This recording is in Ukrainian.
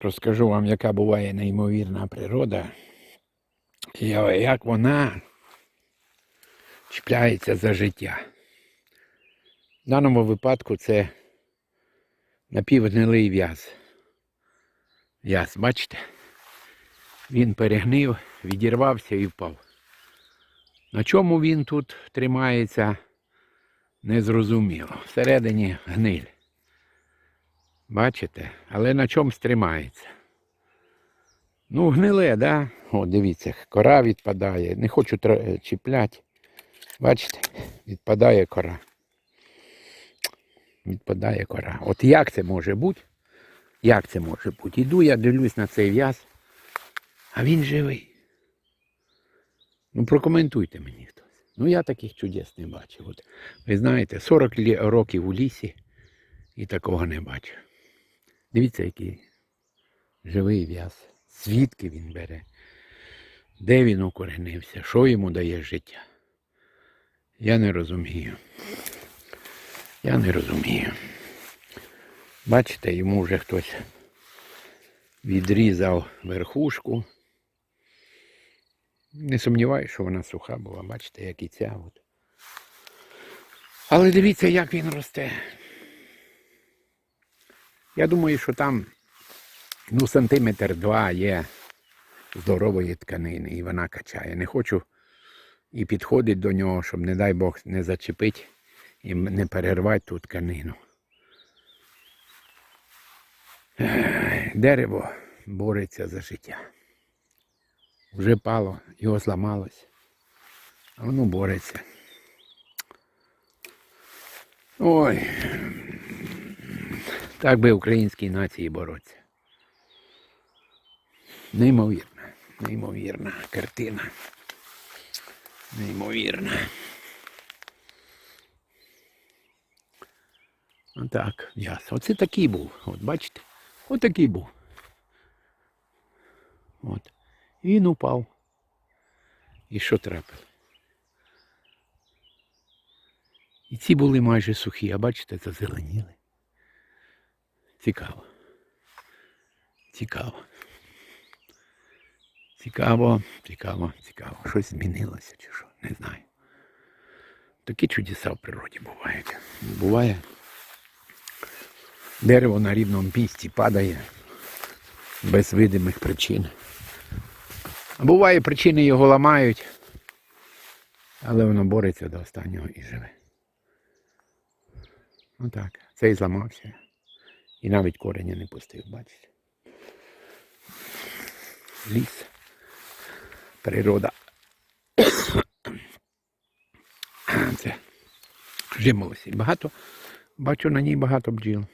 Розкажу вам, яка буває неймовірна природа, і як вона чіпляється за життя. В даному випадку це напівгнилий в'яз. В'яз, бачите? Він перегнив, відірвався і впав. На чому він тут тримається, незрозуміло. Всередині гниль. Бачите? Але на чомусь тримається. Ну, гниле, да? О, дивіться, кора відпадає. Не хочу тр- чіпляти. Бачите, відпадає кора. Відпадає кора. От як це може бути? Як це може бути? Іду, я дивлюсь на цей в'яз, а він живий. Ну, прокоментуйте мені хтось. Ну, я таких чудес не бачив. От, ви знаєте, 40 років у лісі і такого не бачив. Дивіться, який живий в'яз. Звідки він бере? Де він укоренився? Що йому дає життя? Я не розумію. Я не розумію. Бачите, йому вже хтось відрізав верхушку. Не сумніваюся, що вона суха була, бачите, як і ця. От. Але дивіться, як він росте. Я думаю, що там ну, сантиметр два є здорової тканини, і вона качає. Не хочу і підходить до нього, щоб, не дай Бог, не зачепити і не перервати ту тканину. Дерево бореться за життя. Вже пало, його зламалось, а воно бореться. Ой, так би українській нації боротися. Неймовірна, неймовірна картина. Неймовірна. Отак, ясно. Оце такий був. От бачите? От такий був. От. І він упав. І що трапило? І ці були майже сухі, а бачите, зазеленіли. Цікаво. Цікаво. Цікаво, цікаво, цікаво. Щось змінилося чи що, не знаю. Такі чудеса в природі бувають. Буває. Дерево на рівному місці падає без видимих причин. Буває, причини його ламають, але воно бореться до останнього і живе. Отак. Цей зламався. І навіть кореня не пустив, бачите. Ліс. Природа. Це жимолості. Багато, бачу на ній багато бджіл.